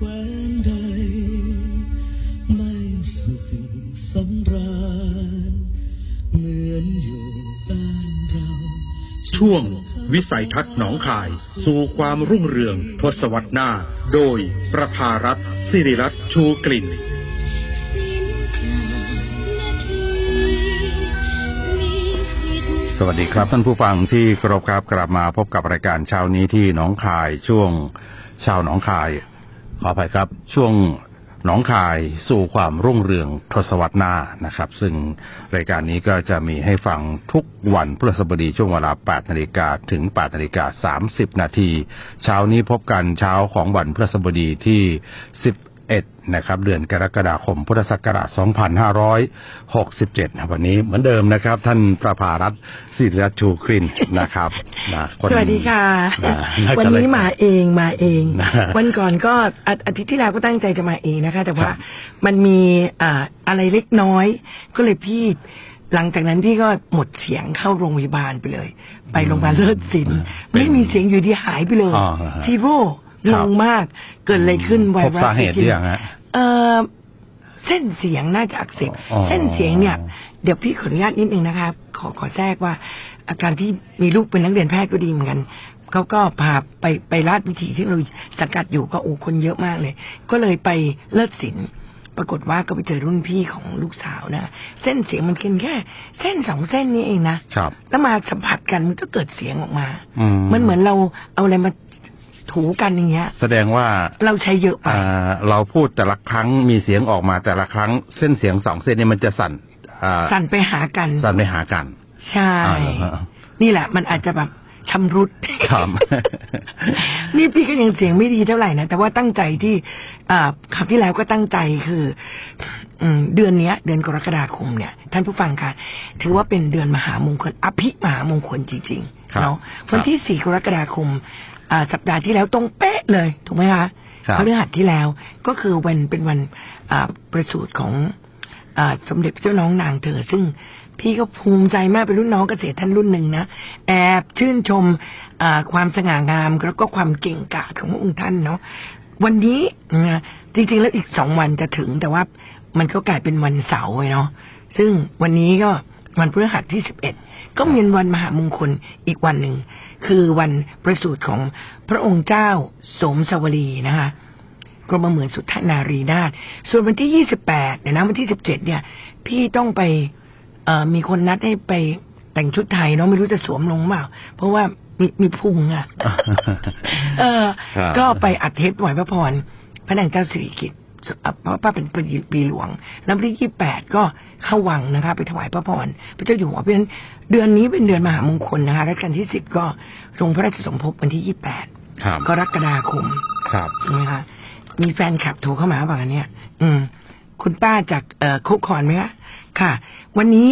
แคว้นใด ไม่สุขสำราญเหมือนอยู่บ้านเรา ช่วงวิสัยทัศน์หนองคาย สู่ความรุ่งเรืองทศวรรษหน้า โดยประภารัฐสิริรัตน์ชูกลิ่นสวัสดีครับท่านผู้ฟังที่เคารพครับกลับมาพบกับรายการเช้านี้ที่หนองคายช่วงชาวหนองคาย ขออภัยครับ ช่วงหนองคายสู่ความรุ่งเรืองทศวรรษหน้านะครับ ซึ่งรายการนี้ก็จะมีให้ฟังทุกวันพฤหัสบดีช่วงเวลา 8 นาฬิกาถึง 8 นาฬิกา 30 นาที เช้านี้พบกันเช้าของวันพฤหัสบดีที่ 11นะครับ เดือนกรกฎาคม พุทธศักราช 2567 วันนี้เหมือนเดิมนะครับ ท่านประภารัตน์ศิริรัตน์ชูครินนะครับนะคนสวัสดีค่ะนะะวันนี้มาเองมาเองนะวันก่อนก็อาอาทิตย์ที่แล้วก็ตั้งใจจะมาเองนะคะ แต่ว่าครับมันมีอ่าอะไรเล็กน้อย ก็เลยพี่หลังจากนั้นพี่ก็หมดเสียงเข้าโรงพยาบาลไปเลย ไปโรงพยาบาลเลิศศิลป์เป็นไม่มีเสียงอยู่ดีหายไปเลยอ๋อฮะซีโร่ค งรับงมาก เกิดอะไรขึ้นไวพบรัสสาเหตุหรือยังฮะเออเส้นเสียงน่าจะอักเสบอ๋อเส้นเสียงเนี่ย เดี๋ยวพี่ขออนุญาตนิดนึงนะคะขอขอแทรกว่า อาการที่มีลูกเป็นนักเรียนแพทย์ก็ดีเหมือนกันเขาก็พาไปไปราชวิถีที่เราสกัดอยู่ก็โอ้คนเยอะมากเลย ก็เลยไปเลิศศิลป์ปรากฏว่าก็ไปเจอรุ่นพี่ของลูกสาวนะเส้นเสียงมันเพียงแค่ เส้นสองเส้นนี้เองนะครับแล้วมาสัมผัสกันมันก็เกิดเสียงออกมาอืมมันเหมือนเราเอาอะไรมา ถูกันอย่างเงี้ย แสดงว่าเราใช้เยอะไปอ่าเราพูดแต่ละครั้งมีเสียงออกมาแต่ละครั้งเส้นเสียงสองเส้นเนี่ยมันจะสั่นอ่าสั่นไปหากัน สั่นไปหากัน ใช่อ่าเหรอฮะนี่แหละ มันอาจจะแบบชำรุดครับนี่พี่ก็ยังเสียงไม่ดีเท่าไหร่นะ แต่ว่าตั้งใจที่อ่าคราวที่แล้วก็ตั้งใจคืออืมเดือนเนี้ยเดือนกรกฎาคมเนี่ย ท่านผู้ฟังค่ะ ถือว่าเป็นเดือนมหามงคล อภิมหามงคลจริงครับๆ เนาะครับวันที่สี่กรกฎาคมอ่าสัปดาห์ที่แล้วตรงเป๊ะเลย ถูกไหมคะครับพฤหัสที่แล้วก็คือวันเป็นวันอ่าประสูติของอ่าสมเด็จพระเจ้าน้องนางเธอ ซึ่งพี่ก็ภูมิใจมากเป็นรุ่นน้องเกษตรท่านรุ่นหนึ่งนะ แอบชื่นชมอ่าความสง่างามแล้วก็ความเก่งกาจของพระองค์ท่านเนาะวันนี้นะจริงๆแล้วอีกสองวันจะถึงแต่ว่ามันก็กลายเป็นวันเสาร์ไว้เนาะซึ่งวันนี้ก็ วันพฤหัสที่สิบเอ็ดก็มีวันมหามงคลอีกวันหนึ่ง คือวันประสูติของพระองค์เจ้าโสมสวลีนะคะกรมเหมือนสุทธนารีนาถส่วนวันที่ยี่สิบแปดเนี่ยนะวันที่สิบเจ็ดเนี่ย พี่ต้องไปเอ่อมีคนนัดให้ไปแต่งชุดไทยเนาะไม่รู้จะสวมลงเปล่า เพราะว่ามีมีพุงอะ เออครับก็ไปอัดเทปถวายพระพรพระนางเจ้าสิริกิติ์อะเพราะป้าเป็นปีปีหลวงแล้ววันที่ยี่แปดก็เข้าวังนะคะไปถวายพระพรพระเจ้าอยู่หัวเพราะฉะนั้นเดือนนี้เป็นเดือนมหามงคลนะคะรัชกาลที่สิบก็ลงพระราชสมภพวันที่ยี่แปดครับกรกฎาคมครับถูกไหมคะมีแฟนคลับโทรเข้ามาบอกอันเนี้ยอืม คุณป้าจากเอ่อคุกคอนไหมคะค่ะ วันนี้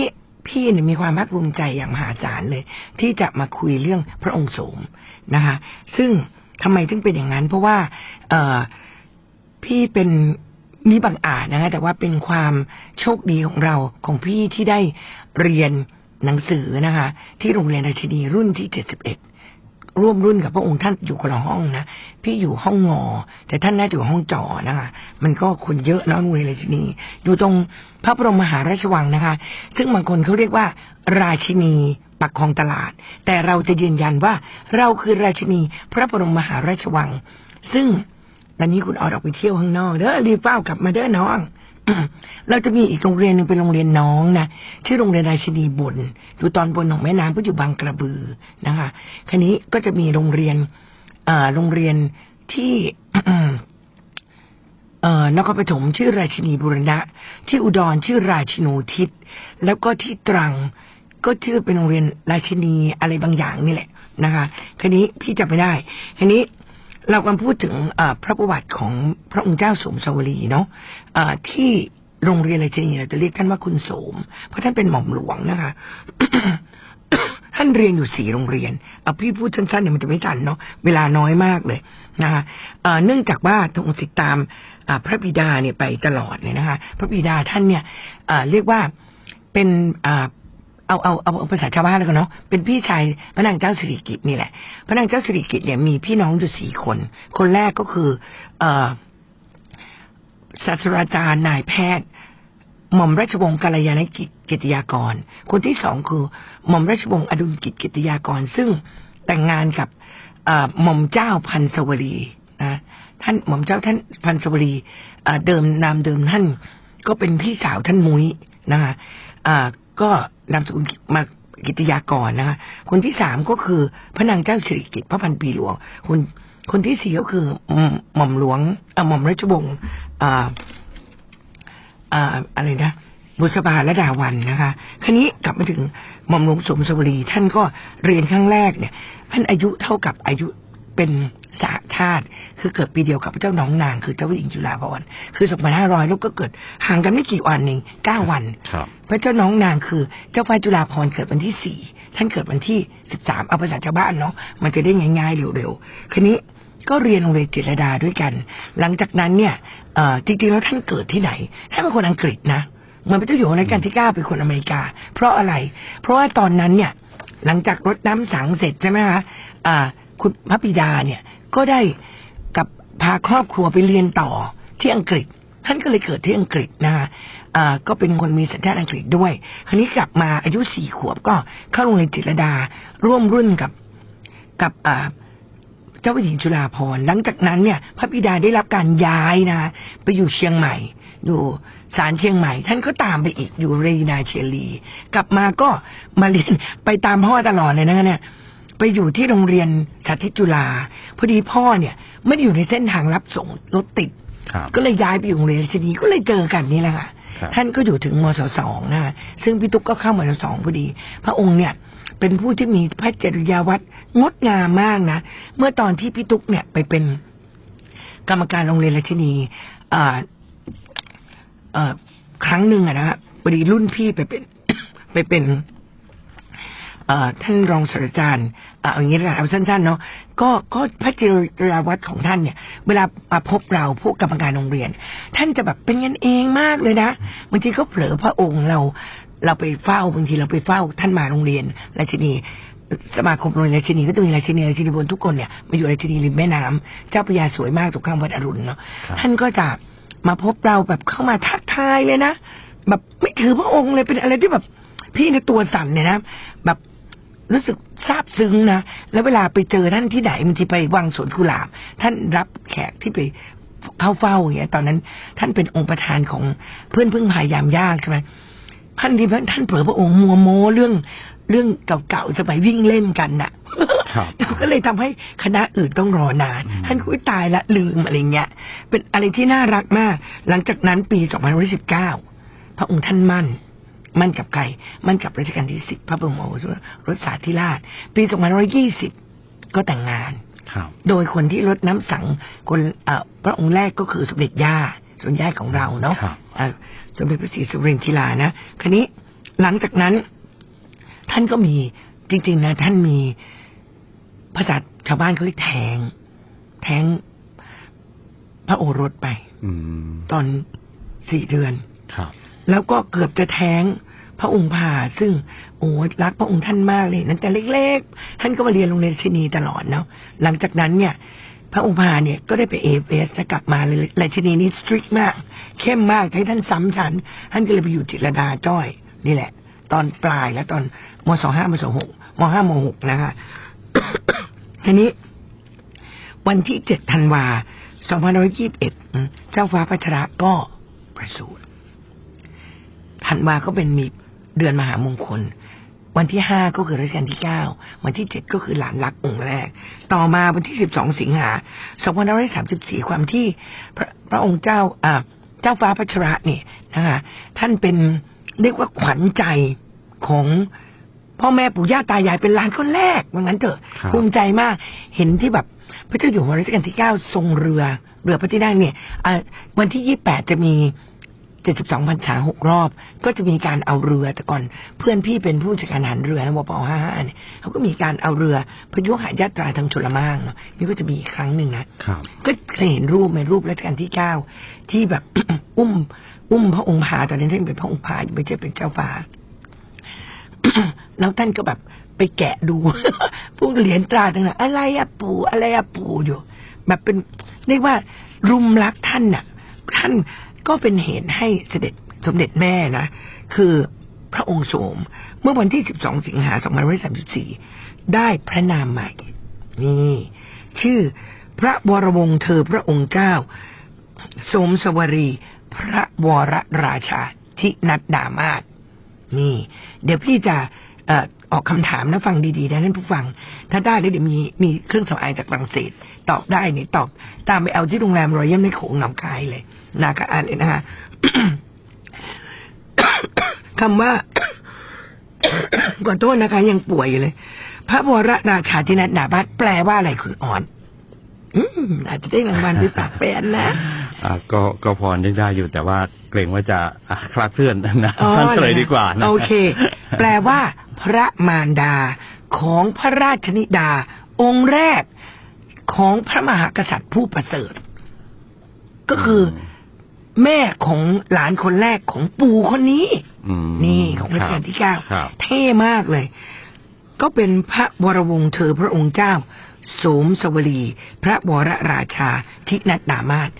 พี่เนี่ยมีความภาคภูมิใจอย่างมหาศาลเลย ที่จะมาคุยเรื่องพระองค์โสมนะคะ ซึ่งทำไมถึงเป็นอย่างนั้น เพราะว่า เอ่อ พี่เป็นนี่บางอาจนะคะแต่ว่าเป็นความโชคดีของเราของพี่ที่ได้เรียนหนังสือนะคะ ที่โรงเรียนราชินีรุ่นที่เจ็ดสิบเอ็ดร่วมรุ่นกับพระองค์ท่านอยู่คนละห้องนะพี่อยู่ห้องงอ แต่ท่านน่าจะอยู่ห้องจอนะคะมันก็คนเยอะเนาะโรงเรียนราชินี อยู่ตรงพระบรมมหาราชวังนะคะ ซึ่งบางคนเขาเรียกว่า ราชินีปักคลองตลาด แต่เราจะยืนยันว่าเราคือราชินีพระบรมมหาราชวัง ซึ่ง ตอนนี้คุณออดออกไปเที่ยวข้างนอกเด้อรีบเฝ้ากลับมาเด้อน้องเราจะมีอีกโรงเรียนหนึ่งเป็นโรงเรียนน้องนะชื่อโรงเรียนราชินีบนอยู่ตอนบนของแม่น้ำก็อยู่บางกระบือนะคะคันนี้ก็จะมีโรงเรียนอ่อโรงเรียนที่เอ่อนครปฐมชื่อราชินีบุรณะ ที่อุดรชื่อราชินูทิศแล้วก็ที่ตรังก็ชื่อเป็นโรงเรียนราชินีอะไรบางอย่างนี่แหละนะคะคันนี้พี่จำไม่ได้คันนี้ เรากำลังพูดถึงพระประวัติของพระองค์เจ้าสมสวลีเนาะเอ่อที่โรงเรียนราชินีเราจะเรียกท่านว่าคุณโสม เพราะท่านเป็นหม่อมหลวงนะคะ ท่านเรียนอยู่สี่โรงเรียนเอาพี่พูดสั้นๆเนี่ยมันจะไม่ทันเนาะเวลาน้อยมากเลยนะคะเนื่องจากว่าทรงติดตามพระบิดาเนี่ยไปตลอดเลยนะคะ พระบิดาท่านเนี่ยเรียกว่าเป็น เอาเอาเอาเอาภาษาชาวบ้านแล้วกันเนาะเป็นพี่ชายพระนางเจ้าสิริกิติ์นี่แหละ พระนางเจ้าสิริกิติ์เนี่ยมีพี่น้องอยู่สี่คน คนแรกก็คือ เออศาสตราจารย์นายแพทย์หม่อมราชวงศ์กัลยาณกิจกิติยากร คนที่สองคือหม่อมราชวงศ์อดุลกิจกิติยากร ซึ่งแต่งงานกับหม่อมเจ้าพันสวรีนะท่านหม่อมเจ้าท่านพันสวรีเดิมนามเดิมท่านก็เป็นพี่สาวท่านมุ้ยนะคะ ก็นามสกุลมากิติยากรนะคะคนที่สามก็คือพระนางเจ้าสิริกิติ์พระพันปีหลวงคนคนที่สี่ก็คือหม่อมหลวงอ่อหม่อมราชวงศ์อ่าอ่าอะไรนะบุษบาและดาวันนะคะ ครนี้กลับมาถึงหม่อมหลวงสมสวรีท่านก็เรียนครั้งแรกเนี่ยท่านอายุเท่ากับอายุ เป็นสหชาติ คือเกิดปีเดียวกับพระเจ้าน้องนาง คือเจ้าหญิงจุฬาภรณ์คือ2500แล้วก็เกิดห่างกันไม่กี่วันเองเก้าวันครับพระเจ้าน้องนางคือเจ้าฟ้าจุฬาภรณ์เกิดวันที่สี่ท่านเกิดวันที่สิบสามเอาภาษาชาวบ้านเนาะมันจะได้ง่ายๆเร็วๆคันนี้ก็เรียนโรงเรียนจิตรลดาด้วยกัน หลังจากนั้นเนี่ยเอ่อจริงๆแล้วท่านเกิดที่ไหนท่านเป็นคนอังกฤษนะเหมือนพระเจ้าอยู่หัวรัชกาลที่เก้าเป็นคนอเมริกา เพราะอะไร เพราะว่าตอนนั้นเนี่ย หลังจากรดน้ำสังเสร็จใช่ไหมคะอ่า คุณพระบิดาเนี่ยก็ได้กับพาครอบครัวไปเรียนต่อที่อังกฤษ ท่านก็เลยเกิดที่อังกฤษนะคะก็เป็นคนมีสัญชาติอังกฤษด้วย คราวนี้กลับมาอายุสี่ขวบก็เข้าโรงเรียนจิตรดา ร่วมรุ่นกับกับเจ้าหญิงจุฬาภรณ์หลังจากนั้นเนี่ย พระบิดาได้รับการย้ายนะ ไปอยู่เชียงใหม่ อยู่ศาลเชียงใหม่ ท่านก็ตามไปอีกอยู่เรนาเชลี กลับมาก็มาเรียนไปตามพ่อตลอดเลยนะเนี่ย ไปอยู่ที่โรงเรียนสาธิตจุฬาพอดีพ่อเนี่ย ไม่ได้อยู่ในเส้นทางรับส่งรถติดครับก็เลยย้ายไปอยู่โรงเรียนราชนีก็เลยเจอกันนี่แหละค่ะครับท่านก็อยู่ถึงมศสองนะซึ่งพี่ตุ๊กก็เข้ามศสองพอดี พระองค์เนี่ยเป็นผู้ที่มีพระจริยวัตรงดงามมากนะ เมื่อตอนที่พี่ตุ๊กเนี่ยไปเป็นกรรมการโรงเรียนราชนีอ่าเอ่อครั้งหนึ่งอะนะฮะพอดีรุ่นพี่ไปเป็นไปเป็นเอ่อท่านรองศาสตราจารย์อะ เอาอย่างนี้ละกันเอาสั้น ๆ เนาะก็ก็พระจริยวัตรของท่านเนี่ย เวลามาพบเราพวกกรรมการโรงเรียน ท่านจะแบบเป็นกันเองมากเลยนะบางทีก็เผลอพระองค์เราเราไปเฝ้าบางทีเราไปเฝ้าท่านมาโรงเรียนราชินีสมาคมโรงเรียนราชินีก็จะมีราชินีราชินีบนทุกคนเนี่ยมาอยู่ราชินีริมแม่น้ำเจ้าพระยาสวยมากตรงข้ามวัดอรุณเนาะครับท่านก็จะมาพบเราแบบเข้ามาทักทายเลยนะแบบไม่ถือพระองค์เลยเป็นอะไรที่แบบพี่ในตัวสั่นเนี่ยนะแบบรู้สึก ซาบซึ้งนะ แล้วเวลาไปเจอท่านที่ไหนบางทีไปวังสวนกุหลาบ ท่านรับแขกที่ไปเข้าเฝ้าอย่างเงี้ย ตอนนั้นท่านเป็นองค์ประธานของเพื่อนพึ่งพายามยากใช่ไหมท่านที่ท่านเผลอพระองค์มัวโมเรื่องเรื่องเก่าๆสมัยวิ่งเล่นกันน่ะครับก็เลยทำให้คณะอื่นต้องรอนานอืมท่านคุยตายละลืมอะไรเงี้ย เป็นอะไรที่น่ารักมาก หลังจากนั้นปี2519 พระองค์ท่านมั่น มั่นกับใคร มั่นกับรัชกาลที่สิบพระบรมโอรสรสาธิราช ปี2520ก็แต่งงานครับโดยคนที่รดน้ำสังคนเอ่อพระองค์แรกก็คือสมเด็จย่าสมเด็จย่าของเราเนาะครับเอ่อสมเด็จพระศรีสุรินทร์ธิลานะคันนี้หลังจากนั้น ท่านก็มีจริง ๆ นะ ท่านมีภาษาชาวบ้านเขาเรียกแทง แทงพระโอรสไปอืมตอนสี่เดือนครับ แล้วก็เกือบจะแท้งพระองค์ผ่าซึ่งโอ้รักพระองค์ท่านมากเลยนั้นแต่เล็กๆ ท่านก็มาเรียนโรงเรียนชินีตลอดเนาะหลังจากนั้นเนี่ย พระองค์พาเนี่ยก็ได้ไปเอเอสแล้วกลับมาเลยราชินีนี่สตริกมาก เข้มมากให้ท่านซ้ำชั้นท่านก็เลยไปอยู่จิตรดาจ้อย นี่แหละ ตอนปลายแล้วตอนมสองห้ามสองหกมห้ามหกนะคะทีนี้ วันที่เจ็ดธันวาสองพันร้อยยี่สิบเอ็ดเจ้าฟ้าพัชระก็ประสูติ ธันวาก็เป็นมีเดือนมหามงคล วันที่ห้าก็คือรัชกาลที่เก้าวันที่เจ็ดก็คือหลานรักองค์แรก ต่อมาวันที่สิบสองสิงหาสองพันร้อยสามสิบสี่ความที่พระพระองค์เจ้าอ่าเจ้าฟ้าพัชระเนี่ยนะคะท่านเป็นเรียกว่าขวัญใจของพ่อแม่ปู่ย่าตายายเป็นหลานคนแรกว่างั้นเถอะครับภูมิใจมาก เห็นที่แบบพระเจ้าอยู่หัวรัชกาลที่เก้าทรงเรือเรือพระที่นั่งเนี่ยอ่าวันที่ยี่แปดจะมี เจ็ดสิบสองพรรษาหกรอบ ก็จะมีการเอาเรือแต่ก่อนเพื่อนพี่เป็นผู้จัดการทหารเรือนะวปห้าห้าเนี่ยเขาก็มีการเอาเรือพยุหายาตราทางชลมางเนาะนี่ก็จะมีอีกครั้งหนึ่งนะครับก็เคยเห็นรูปไหมรูปรัชกาลที่เก้าที่แบบอุ้ม อุ้มพระองค์พาตอนนั้นท่านเป็นพระองค์พาอยู่ไม่ใช่เป็นเจ้าฟ้าแล้วท่านก็แบบไปแกะดูพวกเหรียญตราต่างๆอะไรอะปู่อะไรอะปู่อยู่ แบบเป็นเรียกว่ารุมรักท่านน่ะ ท่าน ก็เป็นเหตุให้เสด็จสมเด็จแม่นะคือพระองค์โสม เมื่อวันที่ 12 สิงหาคม2534 ได้พระนามใหม่ นี่ ชื่อพระวรวงศ์เธอพระองค์เจ้า สมสวรี พระวรราชาทินัดดามาศนี่ เดี๋ยวพี่จะเออออกคำถามนะฟังดีๆนะท่านผู้ฟัง ถ้าได้แล้วเดี๋ยวมีมีเครื่องสำอางจากฝรั่งเศส ตอบได้นี่ตอบ ตามไปเอาที่โรงแรมรอยัลไม่โขงหนองคายเลย นาก็อ่านเลยนะคะคำว่าขอโทษนะคะ ยังป่วยอยู่เลย พระวรราชาธินัดดาบัตแปลว่าอะไรคุณอ่อนอืมอาจจะได้รางวัลด้วยปากแปลนนะอ่าก็ก็พอนึกได้อยู่แต่ว่าเกรงว่าจะอะคลาดเคลื่อนนะอ๋อท่านเลยดีกว่านะโอเค แปลว่า พระมารดาของพระราชนิดา องค์แรกของพระมหากษัตริย์ผู้ประเสริฐ ก็คืออ แม่ของหลานคนแรกของปู่คนนี้อืมนี่ของรัชกาลที่เก้าครับเท่มากเลย ก็เป็นพระวรวงศ์เธอพระองค์เจ้าโสมสวรี พระวรราชาทินัดดามาศ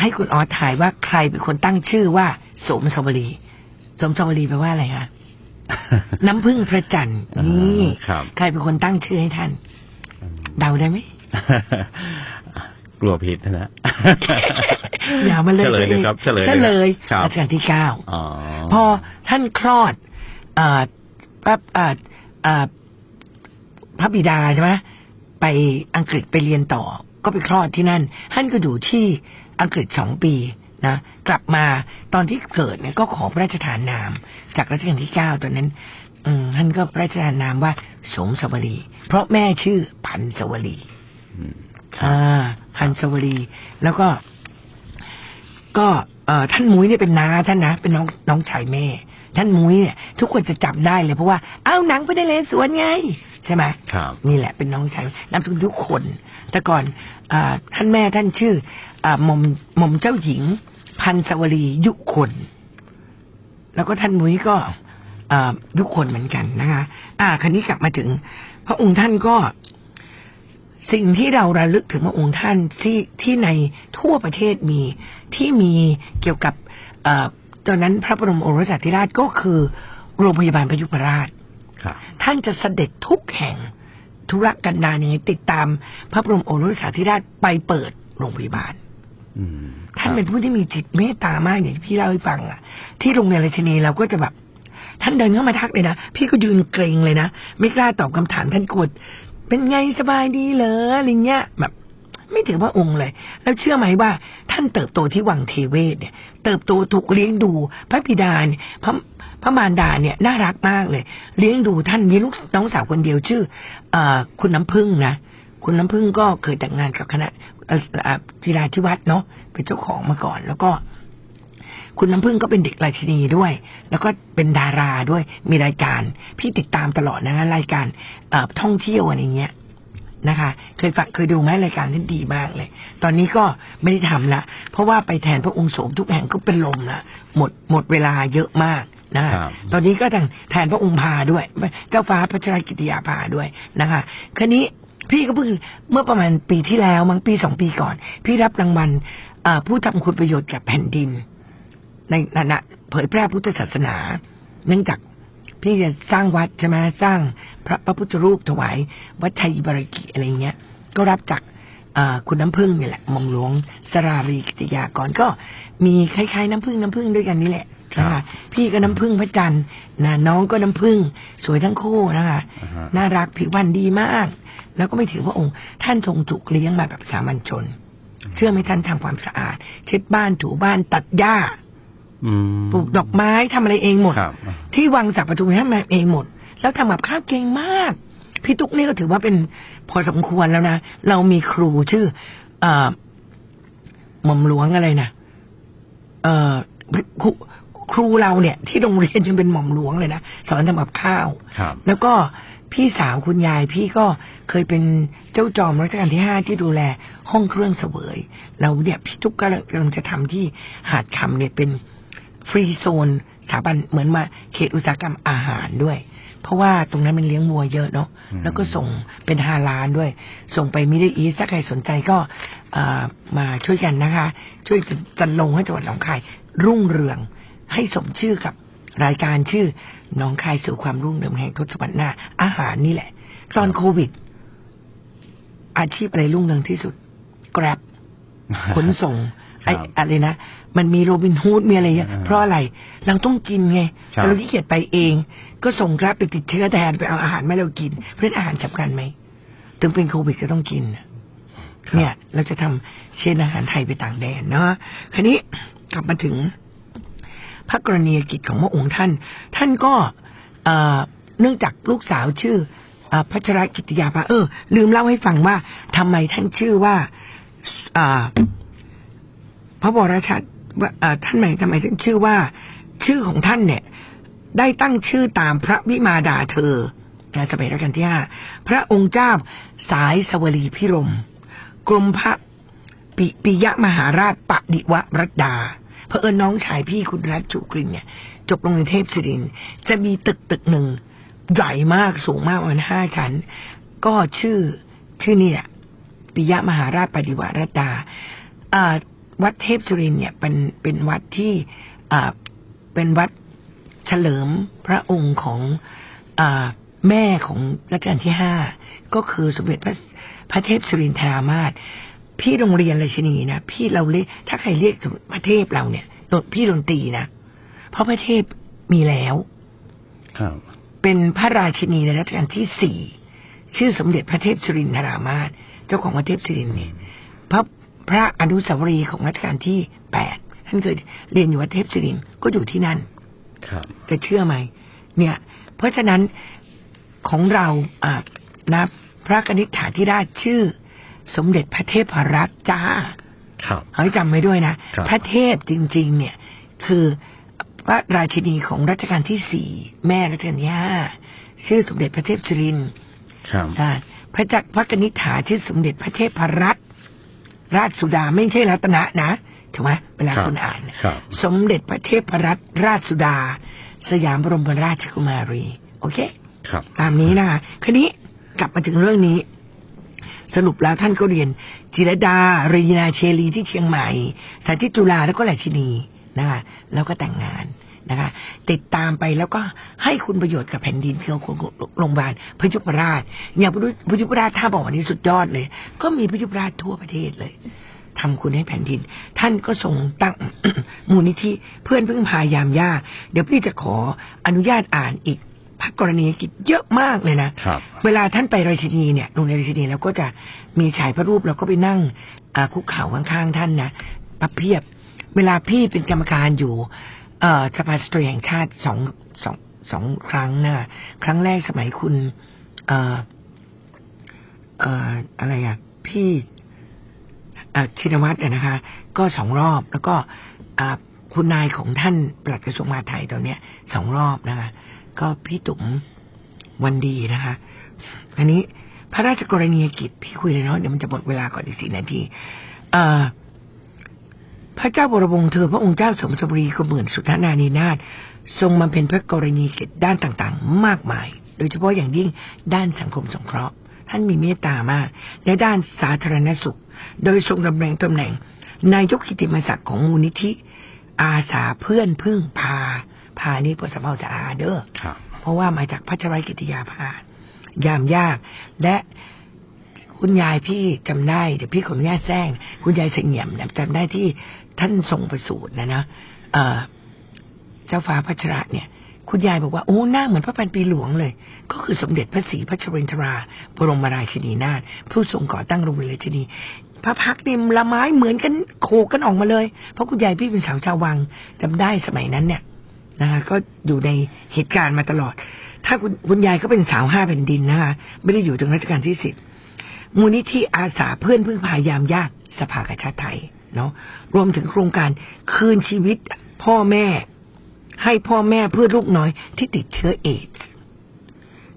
ให้คุณออสถ่ายว่าใครเป็นคนตั้งชื่อว่าโสมสวรีโสมสวรีแปลว่าอะไรคะน้ำพึ่งพระจันทร์อ่านี่ครับใครเป็นคนตั้งชื่อให้ท่าน เดาได้ไหมกลัวผิดนะอย่ามาเลยเฉลยเลยครับเฉลยเฉลยครับรัชกาลที่เก้าอ๋อพอท่านคลอดเอ่อพระเอ่อเอ่อพระบิดาใช่ไหมไปอังกฤษไปเรียนต่อ ก็ไปคลอดที่นั่น ท่านก็อยู่ที่อังกฤษสองปีนะกลับมาตอนที่เกิดเนี่ยก็ขอพระราชทานนาม จากรัชกาลที่เก้าตอนนั้นอืมท่านก็พระราชทานนามว่าสมสวรี เพราะแม่ชื่อพันสวรีอืมครับอ่าฮันสวรี แล้วก็ ก็เอ่อท่านมุ้ยเนี่ยเป็นน้าท่านนะ เป็นน้องน้องชายแม่ ท่านมุ้ยเนี่ย ทุกคนจะจับได้เลยเพราะว่าอ้าวหนังไปได้เลยสวนไง ใช่ไหมครับนี่แหละเป็นน้องชายนามสกุลทุกคน แต่ก่อนอาท่านแม่ท่านชื่ออาหม่อมหม่อมเจ้าหญิง พันสวรียุคน แล้วก็ท่านมุ้ยก็อ่ายุคนเหมือนกันนะคะ อ่าคันนี้กลับมาถึง พระองค์ท่านก็ สิ่งที่เราระลึกถึงพระองค์ท่านที่ที่ในทั่วประเทศมีที่มีเกี่ยวกับเออตอนนั้นพระบรมโอรสาธิราชก็คือโรงพยาบาลพยุพราชครับท่านจะเสด็จทุกแห่งธุรกันดารยังไงติดตามพระบรมโอรสาธิราชไปเปิดโรงพยาบาลอืมท่านเป็นผู้ที่มีจิตเมตตามากอย่างที่พี่เล่าให้ฟังอะ ที่โรงเรียนราชินีเราก็จะแบบ ท่านเดินเข้ามาทักเลยนะ พี่ก็ยืนเกรงเลยนะ ไม่กล้าตอบคำถามท่านกด เป็นไงสบายดีเหรออะไรเงี้ยแบบ ไม่ถือว่าองค์เลย แล้วเชื่อไหมว่า ท่านเติบโตที่วังเทเวศเนี่ย เติบโตถูกเลี้ยงดู พระบิดาเนี่ยพระพระมารดาเนี่ยน่ารักมากเลย เลี้ยงดูท่านมีลูกน้องสาวคนเดียวชื่อออคุณน้ำพึ่งนะคุณน้ำพึ่งก็เคยแต่งงานกับคณะจิราธิวัฒน์เนาะเป็นเจ้าของมาก่อนแล้วก็ คุณน้ำพึ่งก็เป็นเด็กราชินีด้วย แล้วก็เป็นดาราด้วย มีรายการ พี่ติดตามตลอดนะรายการเอ่อท่องเที่ยวอะไรเงี้ยนะคะ เคยฟังเคยดูไหมรายการนั้นดีมากเลย ตอนนี้ก็ไม่ได้ทำละเพราะว่าไปแทนพระองค์โสมทุกแห่งก็เป็นลมละหมดหมดเวลาเยอะมากนะคะครับตอนนี้ก็แทนแทนพระองค์พาด้วย เจ้าฟ้าพัชรกิติยาภาด้วยนะคะคืนนี้พี่ก็เพิ่งเมื่อประมาณปีที่แล้วมั้งปีสองปีก่อน พี่รับรางวัลเอ่อผู้ทำคุณประโยชน์กับแผ่นดิน ในฐานะเผยแพร่พุทธศาสนา เนื่องจากพี่จะสร้างวัดใช่ไหมสร้างพระพระพุทธรูปถวายวัดชัยบาริกิอะไรเงี้ย ก็รับจากอ่าคุณน้ำพึ่งนี่แหละหมอมหลวงสรารีกิติยากรก็มีคล้ายๆน้ำพึ่งน้ำพึ่งด้วยกันนี่แหละนะคะพี่ก็น้ำพึ่งพระจันทร์นะน้องก็น้ำพึ่งสวยทั้งคู่นะคะอ่าฮะน่ารักผิวพรรณดีมาก แล้วก็ไม่ถือพระองค์ ท่านทรงถูกเลี้ยงมาแบบสามัญชน เชื่อไหมท่านทำความสะอาด เช็ดบ้านถูบ้านตัดหญ้าอืม ปลูกดอกไม้ทำอะไรเองหมดครับที่วังสักดิ์ปทุมท่านทำเองหมด แล้วทำกับข้าวเก่งมาก พี่ตุ๊กนี่ก็ถือว่าเป็นพอสมควรแล้วนะ เรามีครูชื่อเอ่อหม่อมหลวงอะไรนะเอ่อครูครูเราเนี่ย ที่โรงเรียนยังเป็นหม่อมหลวงเลยนะสอนทำกับข้าวครับแล้วก็พี่สาวคุณยายพี่ก็เคยเป็นเจ้าจอมรัชกาลที่ห้าที่ดูแลห้องเครื่องเสวยเราเนี่ยพี่ทุกก็กำลังจะทำที่หาดคำเนี่ยเป็น ฟรีโซนสถาบันเหมือนมาเขตอุตสาหกรรมอาหารด้วยพเพราะว่าตรงนั้นมันเลี้ยงวัวเยอะเนาะอืมแล้วก็ส่งเป็นห้าล้านด้วย ส่งไปมิดเดิลอีสถ้าใครสนใจก็เอ่อมาช่วยกันนะคะ ช่วยจันลงให้จังหวัดหนองคาย รุ่งเรืองให้สมชื่อกับรายการชื่อหนองคายสู่ความรุ่งเรืองแห่งทศวรรษหน้า อาหารนี่แหละ ตอนโควิด อาชีพอะไรรุ่งเรืองที่สุด Grab ขนส่ง ไอ้ครับอะไรนะมันมีโรบินฮูดมีอะไรเงี้ยอ่าเพราะอะไรเราต้องกินไงครับแต่เราขี้เกียจไปเอง ก็ส่งกราฟไปติดเชื้อแทนไปเอาอาหารมาให้เรากิน เพราะฉะนั้นอาหารสำคัญไหมถึงเป็นโควิดก็ต้องกินเนี่ยเราจะทำเช่นอาหารไทยไปต่างแดนเนาะคราวนี้กลับมาถึงพระกรณียกิจของพระองค์ท่าน ท่านก็เอ่อเนื่องจากลูกสาวชื่อเอ่อพัชรกิติยาภาเออ ลืมเล่าให้ฟังว่าทำไมท่านชื่อว่าอ่า พระบรชาติว่าเอ่อท่านหมายทำไมท่านชื่อว่า ชื่อของท่านเนี่ย ได้ตั้งชื่อตามพระวิมาดาเธอในสมัยรัชกาลที่ห้าพระองค์เจ้าสายสวรีพิรมกรมพระปิปิยมหาราชปดิวรัตดาเพอเอิญน้องชายพี่คุณรัชจุกรินเนี่ย จบโรงเรียนเทพศิริน จะมีตึกตึกหนึ่งใหญ่มากสูงมากประมาณห้าชั้น ก็ชื่อชื่อนี่แหละปิยมหาราชปดิวรัตดาอ่า วัดเทพสุรินทร์เนี่ยเป็นเป็นวัดที่อ่าเป็นวัดเฉลิมพระองค์ของอาแม่ของรัชกาลที่ห้าก็คือสมเด็จพระพระเทพสุรินทรามาศพี่โรงเรียนราชินีนะพี่เราเรียกถ้าใครเรียกพระเทพเราเนี่ยพี่ดนตรีนะเพราะพระเทพมีแล้วครับเป็นพระราชินีในรัชกาลที่สี่ชื่อสมเด็จพระเทพสุรินทรามาศเจ้าของพระเทพสุรินทร์เนี่ยพระ พระอนุสาวรีย์ของรัชกาลที่แปดท่านเคยเรียนอยู่วัดเทพสุรินทร์ก็อยู่ที่นั่นครับจะเชื่อไหมเนี่ย เพราะฉะนั้นของเราอ่านะพระกนิษฐาธิราชชื่อ สมเด็จพระเทพรัตน์จ้าครับให้จำไว้ด้วยนะครับพระเทพจริง ๆ เนี่ย คือพระราชินีของรัชกาลที่สี่แม่รัชกาลที่ห้าชื่อสมเด็จพระเทพสุรินทร์ครับอ่าพระจักรพระกนิษฐาชื่อสมเด็จพระเทพรัตน์ ราชสุดาไม่ใช่รัตนะนะถูกไหมเวลาครับคุณอ่านครับสมเด็จพระเทพรัตนราชสุดา สยามบรมราชกุมารี โอเค ครับ ตามนี้นะคะคันนี้กลับมาถึงเรื่องนี้ สรุปแล้วท่านก็เรียน จิรดารีนาเชลีที่เชียงใหม่สาธิตจุฬาแล้วก็ราชินีนะคะแล้วก็แต่งงาน นะคะ ติดตามไปแล้วก็ให้คุณประโยชน์กับแผ่นดินคือของโรงพยาบาลพยุพราช อย่างพยุพราชถ้าบอกวันนี้สุดยอดเลย ก็มีพยุพราชทั่วประเทศเลยทำคุณให้แผ่นดิน ท่านก็ทรงตั้งมูลนิธิเพื่อนพึ่งพายามยากเดี๋ยวพี่จะขออนุญาตอ่านอีกพระกรณียกิจเยอะมากเลยนะครับเวลาท่านไปราชินีเนี่ยโรงเรียนราชินีแล้วก็จะมีฉายพระรูปแล้วก็ไปนั่งอ่าคุกเข่าข้างๆท่านนะปับเพียบ เวลาพี่เป็นกรรมการอยู่ เอ่อสภาสตรีแห่งชาติสองสองสองครั้งนะครั้งแรกสมัยคุณ เอ่อเอ่ออะไรอะ พี่ชินวัตรอะนะคะ ก็สองรอบแล้วก็คุณนายของท่านปลัดกระทรวงมหาดไทยตอนเนี้ยสองรอบนะคะ ก็พี่ตุ๋มวันดีนะคะ อันนี้พระราชกรณียกิจพี่คุยเลยเนาะเดี๋ยวมันจะหมดเวลาก่อนอีกสี่นาที เอ่อ พระเจ้าบรมวงศ์เธอพระองค์เจ้าสมสวรีกหมื่นสุทธนานีนาถทรงมาเป็นพระกรณียกิจด้านต่างๆ มากมาย โดยเฉพาะอย่างยิ่งด้านสังคมสงเคราะห์ ท่านมีเมตตามากและด้านสาธารณสุข โดยทรงดำรงตำแหน่ง นายกกิติมศักดิ์ของมูลนิธิ อาสาเพื่อนพึ่งพา พานี้พอสะเพาสะอาเด้อครับเพราะว่ามาจากพัชรกิติยาภายามยากและ คุณยายพี่จำได้เดี๋ยวพี่ขออนุญาตแซงคุณยายเสงี่ยมเนี่ยจำได้ที่ท่านทรงประสูตินะนะเอเจ้าฟ้าพัชระเนี่ย คุณยายบอกว่าโอ้หน้าเหมือนพระพันปีหลวงเลย ก็คือสมเด็จพระศรีพัชรินทราบรมราชินีนาถผู้ทรงก่อตั้งโรงเรียนราชินีพระพักตร์นี่ละไม้เหมือนกันโขกกันออกมาเลย เพราะคุณยายพี่เป็นสาวชาววังจำได้สมัยนั้นเนี่ยนะคะก็อยู่ในเหตุการณ์มาตลอด ถ้าคุณคุณยายก็เป็นสาวห้าแผ่นดินนะคะไม่ได้อยู่ถึงรัชกาลที่สิบ มูลนิธิอาสาเพื่อนพึ่งพายามยากสภากาชาติไทยเนาะรวมถึงโครงการคืนชีวิตพ่อแม่ ให้พ่อแม่เพื่อลูกน้อยที่ติดเชื้อเอดส์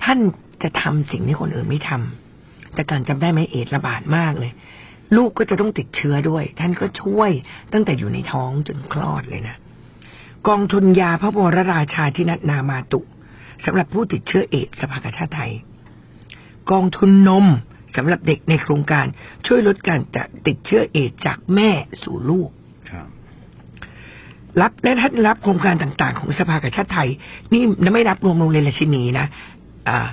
ท่านจะทำสิ่งที่คนอื่นไม่ทำแต่การจำได้ไหมเอดระบาดมากเลย ลูกก็จะต้องติดเชื้อด้วย ท่านก็ช่วยตั้งแต่อยู่ในท้องจนคลอดเลยนะกองทุนยาพระบรราชาที่นัดนามาตุสำหรับผู้ติดเชื้อเอดสภากาชาติไทย กองทุนนม สำหรับเด็กในโครงการช่วยลดการติดเชื้อเอดส์จากแม่สู่ลูกครับรับและท่านรับโครงการต่างๆ ของสภากาชาติไทย นี่ไม่รับรวมโรงเรียนราชินีนะอ่า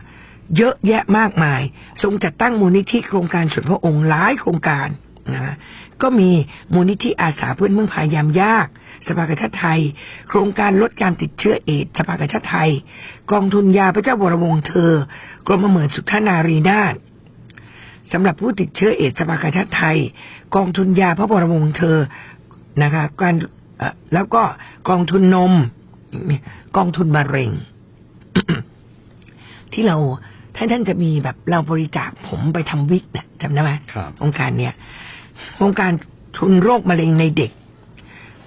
เยอะแยะมากมาย ทรงจัดตั้งมูลนิธิโครงการส่วนพระองค์หลายโครงการนะก็มีมูลนิธิอาสาเพื่อนเมืองพายามยาก สภากาชาติไทย โครงการลดการติดเชื้อเอดส์สภากาชาติไทย กองทุนยาพระเจ้าวรวงศ์เธอ กรมเหมือนสุทธนารีนาถ สำหรับผู้ติดเชื้อเอดส์สภากาชาติไทย กองทุนยาพระบรมวงศ์เธอนะคะการเอ่อแล้วก็กองทุนนม กองทุนมะเร็ง ที่เราท่านท่านจะมีแบบเราบริจาคผมไปทำวิกเนี่ยจำได้ไหมครับโครงการเนี้ยโครงการทุนโรคมะเร็งในเด็ก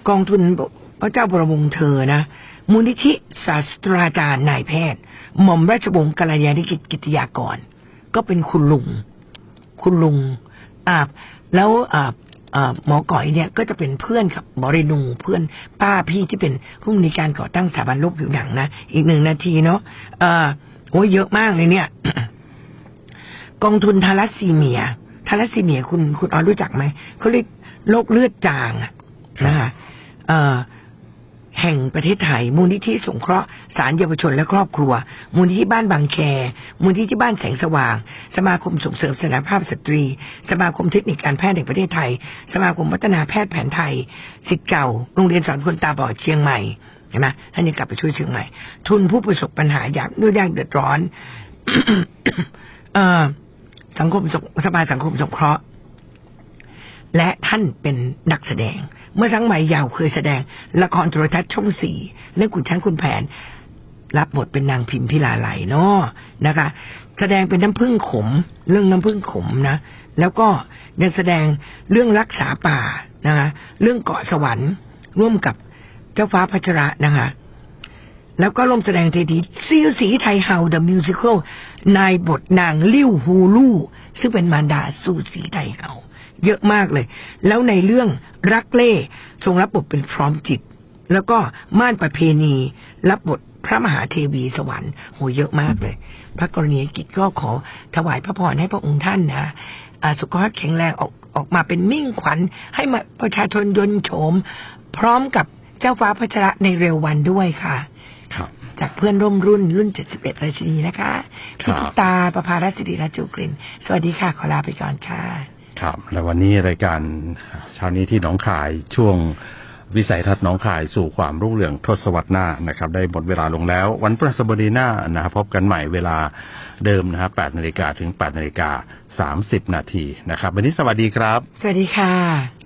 กองทุนพระเจ้าบรมวงศ์เธอนะมูลนิธิศาสตราจารย์นายแพทย์ หม่อมราชวงศ์กัลยาณิกิจกิตยากร ก็เป็นคุณลุง คุณลุงอ่าแล้วอ่าหมอก่อยเนี่ยก็จะเป็นเพื่อนกับหมอเรนูเพื่อนป้าพี่ที่เป็นผู้มีการก่อตั้งสถาบันโรคผิวหนังนะอีกหนึ่งนาทีเนาะอ่าโอ้ยเยอะมากเลยเนี่ย กองทุนทาลัสซีเมียทาลัสซีเมียคุณคุณออนรู้จักไหมเขาเรียกโรคเลือดจางนะคะเออ แห่งประเทศไทย มูลนิธิสงเคราะห์สารเยาวชนและครอบครัว มูลนิธิบ้านบางแค มูลนิธิบ้านแสงสว่าง สมาคมส่งเสริมสถานภาพสตรี สมาคมเทคนิคการแพทย์แห่งประเทศไทย สมาคมพัฒนาแพทย์แผนไทยสิทธิ์เก่า โรงเรียนสอนคนตาบอดเชียงใหม่เห็นไหมท่านยังกลับไปช่วยเชียงใหม่ ทุนผู้ประสบปัญหายากด้วยยากเดือดร้อน เออสังคมสงสภาสังคมสงเคราะห์ และท่านเป็นนักแสดง เมื่อสังไหมยาวเคยแสดง ละครโทรทัศน์ช่องสี่เรื่องขุนช้างคุณแผน รับบทเป็นนางพิมพิลาไหลเนาะนะคะ แสดงเป็นน้ำพึ่งขม เรื่องน้ำพึ่งขมนะ แล้วก็ยังแสดงเรื่องรักษาป่านะคะเรื่องเกาะสวรรค์ร่วมกับเจ้าฟ้าพัชระนะคะแล้วก็ร่วมแสดงเทดีซีลสีไทยเฮาเดอะมิวสิควลในบทนางลิ้วฮูลูซึ่งเป็นมารดาสู่สีไทยเฮา เยอะมากเลย แล้วในเรื่องรักเล่ทรงรับบทเป็นพร้อมจิต แล้วก็ม่านประเพณีรับบทพระมหาเทวีสวรรค์โหเยอะมากเลย พระกรณียกิจก็ขอถวายพระพรให้พระองค์ท่านนะอ่าสุขภาพแข็งแรงออกออกมาเป็นมิ่งขวัญ ให้มาประชาชนยนต์โฉม พร้อมกับเจ้าฟ้าพัชระในเร็ววันด้วยค่ะครับจากเพื่อนร่วมรุ่นรุ่น 71ราชินีนะคะครัพิบธิตาประภารัศรีราจูกลิ่นสวัสดีค่ะ ขอลาไปก่อนค่ะ ครับ และวันนี้รายการเช้านี้ที่หนองคายช่วงวิสัยทัศน์หนองคายสู่ความรุ่งเรืองทศวรรษหน้านะครับ ได้หมดเวลาลงแล้ว วันพฤหัสบดีหน้านะครับพบกันใหม่เวลาเดิมนะครับ8นาฬิกาถึง8นาฬิกา30นาทีนะครับ วันนี้สวัสดีครับ สวัสดีค่ะ